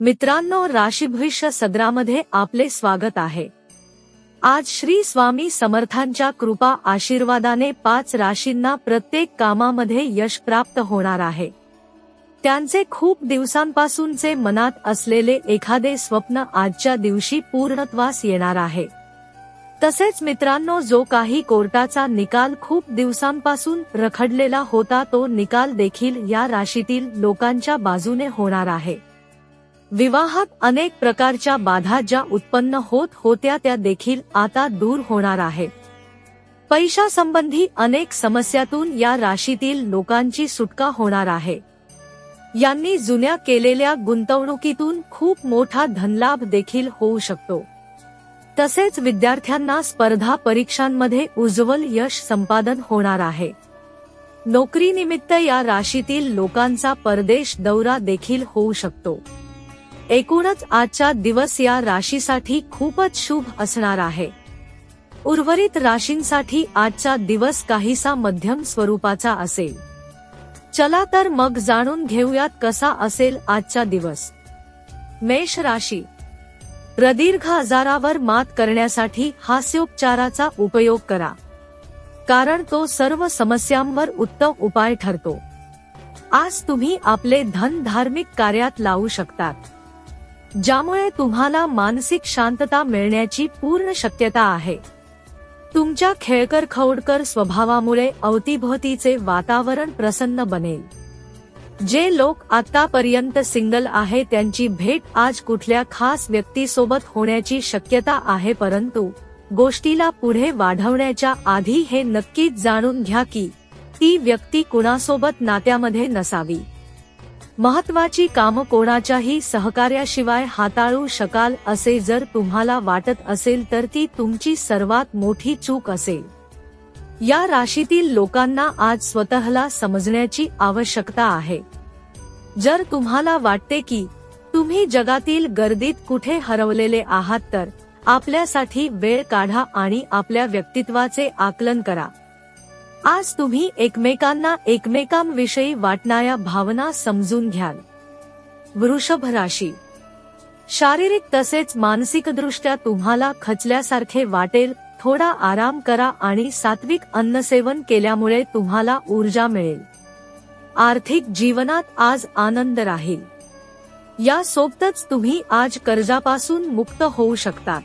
मित्रांनो राशीभविष्य सदरामध्ये आपले स्वागत आहे. आज श्री स्वामी समर्थांच्या कृपा आशीर्वादाने पाच राशींना प्रत्येक कामामध्ये यश प्राप्त होणार आहे. त्यांचे खूप दिवसांपासूनचे मनात असलेले एखादे स्वप्न आजच्या दिवशी पूर्णत्वास येणार आहे. तसेच मित्रांनो जो काही कोर्टाचा निकाल खूप दिवसांपासून रखडलेला होता तो निकाल देखील या राशीतील लोकांच्या बाजूने होणार आहे. विवाहात अनेक प्रकारच्या बाधा ज्या उत्पन्न होत होत्या त्या देखील आता दूर होणार आहेत. पैशासंबंधी अनेक समस्यातून या राशीतील लोकांची सुटका होणार आहे. यांनी जुन्या केलेल्या गुंतवणुकीतून खूप मोठा धनलाभ देखील होऊ शकतो. तसेच विद्यार्थ्यांना स्पर्धा परीक्षांमध्ये उज्ज्वल यश संपादन होणार आहे. नोकरीनिमित्त या राशीतील लोकांचा परदेश दौरा देखील होऊ शकतो. एकूणच आजचा दिवस या राशीसाठी खूपच शुभ असणार आहे. उर्वरित राशींसाठी आजचा दिवस काहीसा मध्यम स्वरूपाचा असेल. चला तर मग जाणून घेऊयात कसा असेल आजचा दिवस. मेष राशी. प्रदीर्घ आजारावर मात करण्यासाठी हास्योपचाराचा उपयोग करा. कारण तो सर्व समस्यांवर उत्तम उपाय ठरतो. आज तुम्ही आपले धन धार्मिक कार्यात लावू शकतात. ज्यामुळे तुम्हाला मानसिक शांतता मिळण्याची पूर्ण शक्यता आहे. तुमच्या खेळकर खवडकर स्वभावामुळे अवतीभोवतीचे वातावरण प्रसन्न बनेल. जे लोक आतापर्यंत सिंगल आहे त्यांची भेट आज कुठल्या खास व्यक्तीसोबत होण्याची शक्यता आहे परंतु गोष्टीला पुढे वाढवण्याच्या आधी हे नक्कीच जाणून घ्या की ती व्यक्ती कुणासोबत नात्यामध्ये नसावी. महत्वाची कामं कोणाच्याही सहकार्याशिवाय हाताळू शकाल असे जर तुम्हाला वाटत असेल तर ती तुमची सर्वात मोठी चूक असेल. या राशीतील लोकांना आज स्वतःला समजण्याची आवश्यकता आहे. जर तुम्हाला वाटते की तुम्ही जगातील गर्दीत कुठे हरवलेले आहात तर आपल्यासाठी वेळ काढा आणि आपल्या व्यक्तित्वाचे आकलन करा. आज तुम्ही एकमेकांना एकमेकांविषयी वाटणाऱ्या भावना समजून घ्याल. वृषभ राशी. शारीरिक तसेच मानसिकदृष्ट्या तुम्हाला खचल्यासारखे वाटेल थोडा आराम करा आणि सात्विक अन्नसेवन केल्यामुळे तुम्हाला ऊर्जा मिळेल. आर्थिक जीवनात आज आनंद राहील. या सोबतच तुम्ही आज कर्जापासून मुक्त होऊ शकता.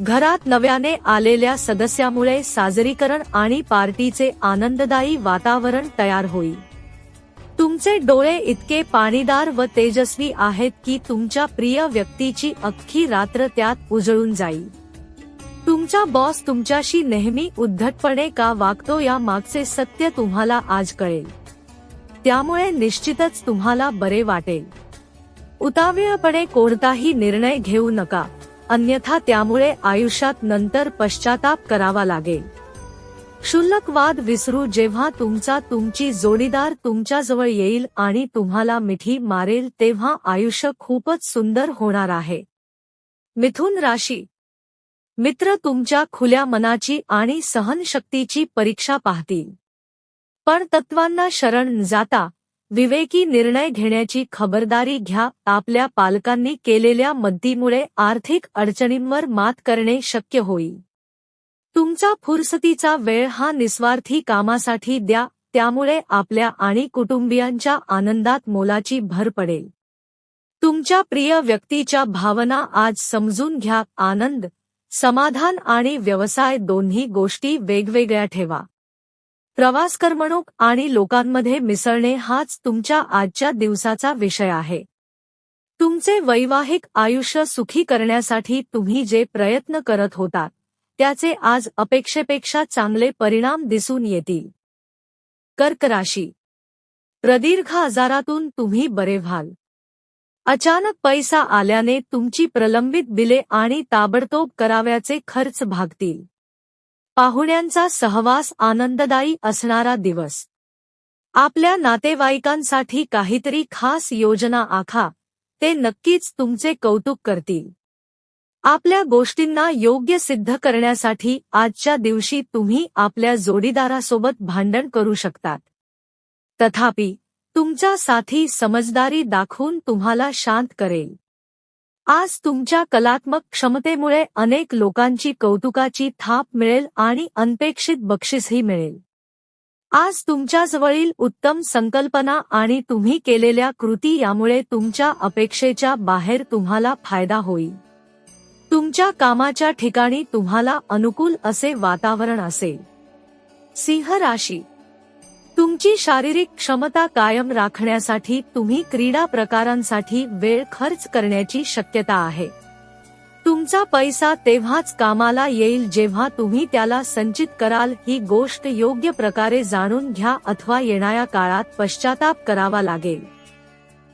घरात नव्याने आलेल्या सदस्यामुळे साजरीकरण आणि पार्टीचे आनंददायी वातावरण तयार होईल तुमचे डोळे इतके पाणीदार व तेजस्वी आहेत की तुमच्या प्रिय व्यक्तीची अख्खी रात्र त्यात उजळून जाईल तुमचा बॉस तुमच्याशी नेहमी उद्धटपणे का वागतो या मागचे सत्य तुम्हाला आज कळेल. त्यामुळे निश्चितच तुम्हाला बरे वाटेल. उतावीळपणे कोणताही निर्णय घेऊ नका. अन्यथा त्यामुळे आयुष्यात नंतर पश्चाताप करावा लागेल. क्षुल्लक वाद विसरू जेव्हा तुमचा तुमची जोडीदार तुमच्याजवळ येईल आणि तुम्हाला मिठी मारेल तेव्हा आयुष्य खूपच सुंदर होणार आहे. मिथुन राशी. मित्र तुमच्या खुल्या मनाची आणि सहनशक्तीची परीक्षा पाहतील. पण तत्वांना शरण जाता विवेकी निर्णय घेण्याची खबरदारी घ्या. आपल्या पालकांनी केलेल्या मद्दीमुळे आर्थिक अडचणींवर मात करणे शक्य होईल. तुमचा फुरसतीचा वेळ हा निस्वार्थी कामासाठी द्या. त्यामुळे आपल्या आणि कुटुंबियांच्या आनंदात मोलाची भर पडेल. तुमच्या प्रिय व्यक्तीच्या भावना आज समजून घ्या. आनंद समाधान आणि व्यवसाय दोन्ही गोष्टी वेगवेगळ्या ठेवा. प्रवास करमणूक आणि लोकांमध्ये मिसळणे हाच तुमच्या आजच्या दिवसाचा विषय आहे. तुमचे वैवाहिक आयुष्य सुखी करण्यासाठी तुम्ही जे प्रयत्न करत होता त्याचे आज अपेक्षेपेक्षा चांगले परिणाम दिसून येतील. कर्क राशी. प्रदीर्घ आजारातून तुम्ही बरे व्हाल. अचानक पैसा आल्याने तुमची प्रलंबित बिले आणि ताबडतोब कराव्याचे खर्च भागतील. पाहुण्यांचा सहवास आनंददायी असणारा दिवस. आपल्या नातेवाईकांसाठी काहीतरी खास योजना आखा ते नक्कीच तुमचे कौतुक करतील. आपल्या गोष्टींना योग्य सिद्ध करण्यासाठी आजच्या दिवशी तुम्ही आपल्या जोडीदारासोबत भांडण करू शकतात. तथापि तुमचा साथी समजदारी दाखवून तुम्हाला शांत करेल. आज तुमच्या कलात्मक क्षमतेमुळे अनेक लोकांची कौतुकाची थाप मिळेल आणि अनपेक्षित बक्षीसही मिळेल. आज तुमच्याजवळील उत्तम संकल्पना आणि तुम्ही केलेल्या कृती यामुळे तुमच्या अपेक्षेच्या बाहेर तुम्हाला फायदा होईल. तुमच्या कामाच्या ठिकाणी तुम्हाला अनुकूल असे वातावरण असेल. सिंह राशी तुमची शारीरिक क्षमता कायम राखण्यासाठी तुम्ही क्रीडा प्रकारांसाठी वेळ खर्च करण्याची शक्यता आहे. तुमचा पैसा तेव्हाच कामाला येईल जेव्हा तुम्ही त्याला संचित कराल ही गोष्ट योग्य प्रकारे जाणून घ्या अथवा येणाऱ्या काळात पश्चाताप करावा लागेल.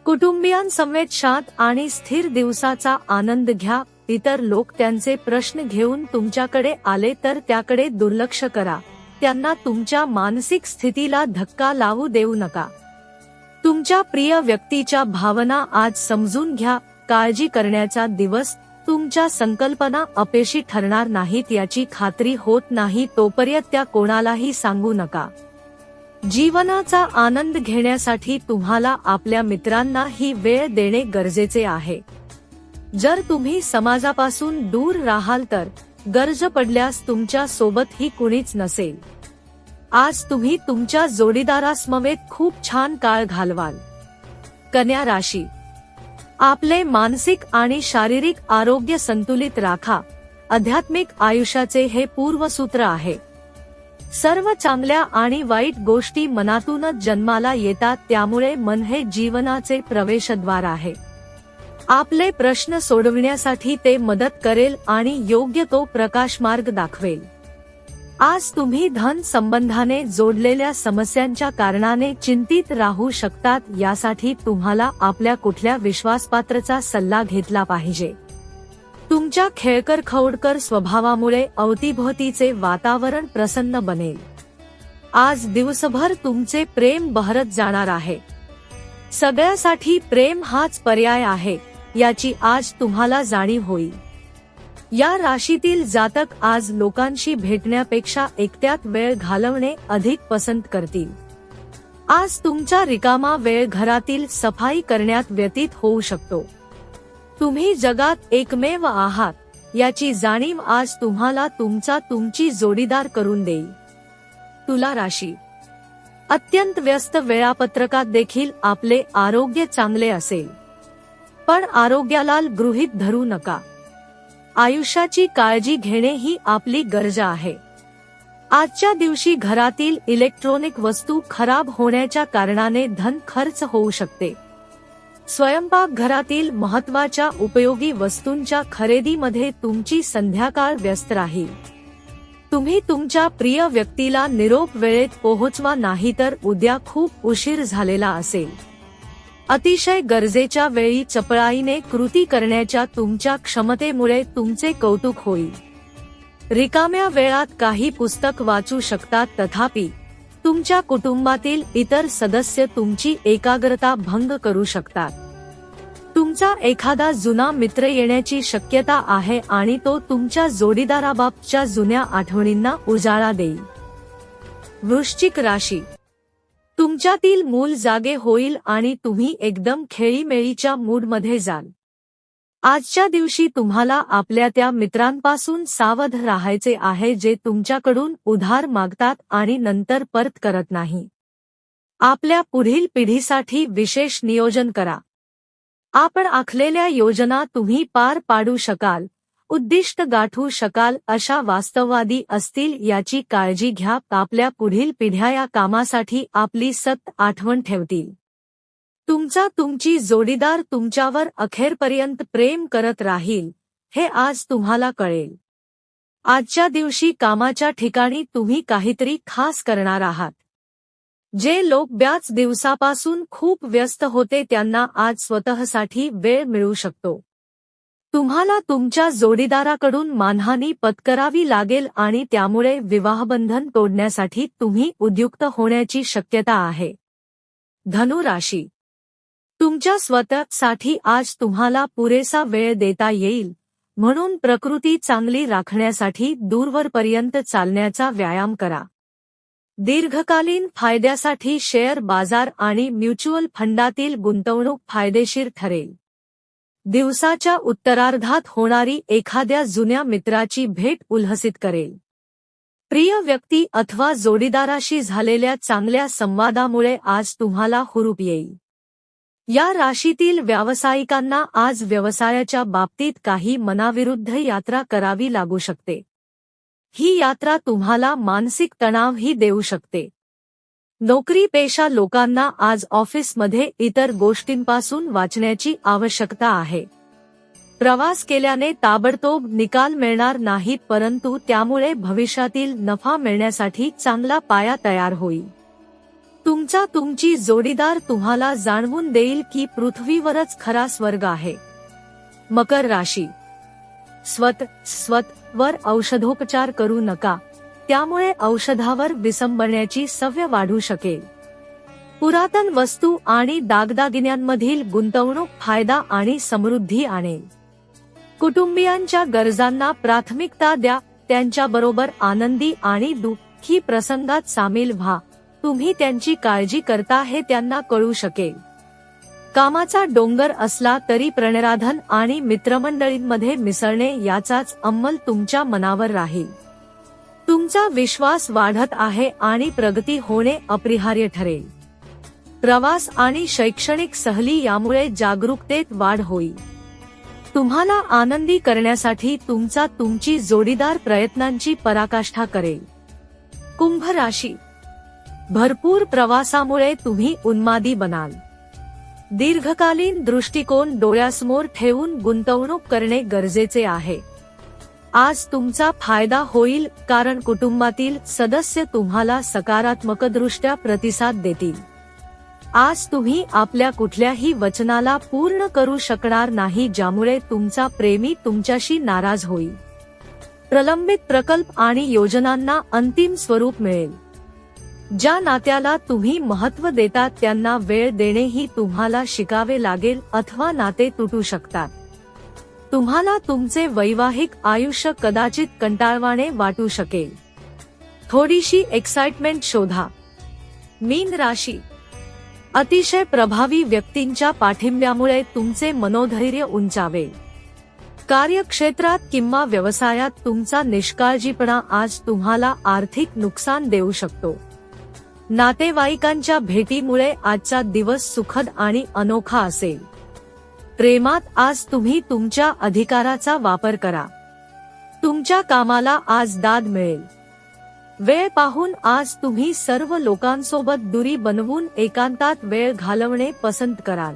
कुटुंबियांसमवेत शांत आणि स्थिर दिवसाचा आनंद घ्या. इतर लोक त्यांचे प्रश्न घेऊन तुमच्याकडे आले तर त्याकडे दुर्लक्ष करा. त्यांना तुमच्या मानसिक स्थितीला धक्का लावू देऊ नका. तुमच्या प्रिय व्यक्तीच्या भावना आज समजून घ्या काळजी करण्याचा दिवस तुमच्या संकल्पना अपेशी ठरणार नाहीत याची खात्री होत नाही तोपर्यंत त्या कोणालाही सांगू नका. जीवनाचा आनंद घेण्यासाठी तुम्हाला आपल्या मित्रांना ही वेळ देणे गरजेचे आहे. जर तुम्ही समाजापासून दूर राहाल तर गरज पडल्यास तुमच्यासोबत ही कुणीच नसेल. आज तुम्ही तुमच्या जोडीदारासमवेत खूप छान काळ घालवाल. कन्या राशी. आपले मानसिक आणि शारीरिक आरोग्य संतुलित राखा. आध्यात्मिक आयुष्याचे हे पूर्वसूत्र आहे. सर्व चांगल्या आणि वाईट गोष्टी मनातूनच जन्माला येतात त्यामुळे मन हे जीवनाचे प्रवेशद्वार आहे. आपले प्रश्न सोडविण्यासाठी ते मदत करेल आणि योग्य तो प्रकाश मार्ग दाखवेल. आज तुम्ही धन संबंधाने जोडलेल्या समस्यांच्या कारणाने चिंतित राहू शकतात यासाठी तुम्हाला आपल्या कुठल्या विश्वासपात्रचा सल्ला घेतला पाहिजे. तुमच्या खेळकर खवडकर स्वभावामुळे अवतीभोवतीचे वातावरण प्रसन्न बनेल. आज दिवसभर तुमचे प्रेम बहरत जाणार आहे. सगळ्यासाठी प्रेम हाच पर्याय आहे. याची आज तुम्हाला जाणीव होईल. या राशीतील जातक आज लोकांशी भेटण्यापेक्षा एकट्यात वेळ घालवणे अधिक पसंत करतील. आज तुमचा रिकामा वेळ घरातील सफाई करण्यात व्यतीत होऊ शकतो. तुम्ही जगात एकमेव आहात याची जाणीव आज तुम्हाला तुमचा तुमची जोडीदार करून देईल. तुला राशी. अत्यंत व्यस्त वेळापत्रकात देखील आपले आरोग्य चांगले असेल. पण आरोग्याला गृहीत धरू नका. आयुष्याची काळजी घेणे ही आपली गरजा आहे. आजच्या दिवशी घरातील इलेक्ट्रॉनिक वस्तू खराब होण्याच्या कारणाने धन खर्च होऊ शकते. स्वयंपाक घरातील महत्त्वाच्या उपयोगी वस्तूंच्या खरेदीमध्ये तुमची संध्याकाळ व्यस्त राहील. तुम्ही तुमच्या प्रिय व्यक्तीला निरोप वेळेत पोहोचवा नाही तर उद्या खूप उशीर झालेला असेल. अतिशय गरजेच्या वेळी चपळाईने कृती करण्याच्या तुमच्या क्षमतेमुळे तुमचे कौतुक होईल. रिकाम्या वेळात काही पुस्तक वाचू शकतात तथापि तुमच्या कुटुंबातील इतर सदस्य तुमची एकाग्रता भंग करू शकतात. तुमचा एखादा जुना मित्र येण्याची शक्यता आहे आणि तो तुमच्या जोडीदाराबाबतच्या जुन्या आठवणींना उजाळा देईल. वृश्चिक राशी तुमच्यातील मूल जागे होईल आणि तुम्ही एकदम खेळीमेळीच्या मूडमध्ये जाल. आजच्या दिवशी तुम्हाला आपल्या त्या मित्रांपासून सावध राहायचे आहे जे तुमच्याकडून उधार मागतात आणि नंतर परत करत नाही. आपल्या पुढील पिढीसाठी विशेष नियोजन करा. आपण आखलेल्या योजना तुम्ही पार पाडू शकाल. उद्दिष्ट गाठू शकाल अशा वास्तववादी असतील याची काळजी घ्या. आपल्या पुढील पिढ्या या कामासाठी आपली सत आठवण ठेवतील. तुमचा तुमची जोडीदार तुमच्यावर अखेरपर्यंत प्रेम करत राहील हे आज तुम्हाला कळेल. आजच्या दिवशी कामाच्या ठिकाणी तुम्ही काहीतरी खास करणार आहात. जे लोक ब्याच दिवसापासून खूप व्यस्त होते त्यांना आज स्वतःसाठी वेळ मिळू शकतो. तुम्हाला तुमच्या जोडीदाराकडून मानहानी पत्करावी लागेल आणि त्यामुळे विवाहबंधन तोडण्यासाठी तुम्ही उद्युक्त होण्याची शक्यता आहे. धनु राशी. तुमच्या स्वतःसाठी आज तुम्हाला पुरेसा वेळ देता येईल म्हणून प्रकृती चांगली राखण्यासाठी दूरवरपर्यंत चालण्याचा व्यायाम करा. दीर्घकालीन फायद्यासाठी शेअर बाजार आणि म्युच्युअल फंडातील गुंतवणूक फायदेशीर ठरेल. दिवसाच्या उत्तरार्धात होणारी एखाद्या जुन्या मित्राची भेट उल्हसित करेल. प्रिय व्यक्ती अथवा जोडीदाराशी झालेल्या चांगल्या संवादामुळे आज तुम्हाला हुरूप येईल. या राशीतील व्यावसायिकांना आज व्यवसायाच्या बाबतीत काही मनाविरुद्ध यात्रा करावी लागू शकते. ही यात्रा तुम्हाला मानसिक तणावही देऊ शकते. नोकरी पेशा लोकांना आज ऑफिसमध्ये इतर गोष्टींपासून वाचण्याची आवश्यकता आहे. प्रवास केल्याने ताबडतोब निकाल मिळणार नाहीत परंतु त्यामुळे भविष्यातील नफा मिळण्यासाठी चांगला पाया तयार होईल. तुमचा तुमची जोडीदार तुम्हाला जाणवून देईल की पृथ्वीवरच खरा स्वर्ग आहे. मकर राशी. स्वत स्वत वर औषधोपचार करू नका. त्यामुळे औषधावर विसंबण्याची सव्य वाढू शकेल. पुरातन वस्तू आणि दागदागिन्यांमधील गुंतवणूक फायदा आणि समृद्धी आणेल. कुटुंबियांच्या गरजांना प्राथमिकता द्या त्यांच्याबरोबर आनंदी आणि दुःखी प्रसंगात सामील व्हा. तुम्ही त्यांची काळजी करता हे त्यांना कळू शकेल. कामाचा डोंगर असला तरी प्रणराधन आणि मित्रमंडळींमध्ये मिसळणे याचाच अंमल तुमच्या मनावर राहील. तुमचा विश्वास वाढत आहे आणि प्रगती होणे अपरिहार्य ठरेल. प्रवास आणि शैक्षणिक सहली यामुळे जागरूकतेत वाढ होईल. तुम्हाला आनंदी करण्यासाठी तुमचा तुमची जोडीदार प्रयत्नांची पराकाष्ठा करेल. कुंभ राशी. भरपूर प्रवासामुळे तुम्ही उन्मादी बनाल. दीर्घकालीन दृष्टिकोन डोळ्यासमोर ठेवून गुंतवणूक करणे गरजेचे आहे. आज तुमचा फायदा होईल कारण कुटुंबातील सदस्य तुम्हाला सकारात्मकदृष्ट्या प्रतिसाद देतील. आज तुम्ही आपल्या कुठल्याही वचनाला पूर्ण करू शकणार नाही ज्यामुळे तुमचा प्रेमी तुमच्याशी नाराज होईल. प्रलंबित प्रकल्प आणि योजनांना अंतिम स्वरूप मिळेल. ज्या नात्याला तुम्ही महत्त्व देतात त्यांना वेळ देणेही तुम्हाला शिकावे लागेल अथवा नाते तुटू शकतात. तुम्हाला तुमचे वैवाहिक आयुष्य कदाचित कंटाळवाणे वाटू शकेल. थोडीशी एक्साइटमेंट शोधा. मीन राशी. अतिशय प्रभावी व्यक्तींच्या पाठिंब्यामुळे तुमचे मनोधैर्य उंचावे कार्यक्षेत्रात किंवा व्यवसायात तुमचा निष्काळजीपणा आज तुम्हाला आर्थिक नुकसान देऊ शकतो. नातेवाईकांच्या भेटीमुळे आजचा दिवस सुखद आणि अनोखा असेल. प्रेमात आज तुम्ही तुमच्या अधिकाराचा वापर करा. तुमच्या कामाला आज दाद मिळेल. वेळ पाहून आज तुम्ही सर्व लोकांसोबत दुरी बनवून एकांतात वेळ घालवणे पसंत कराल.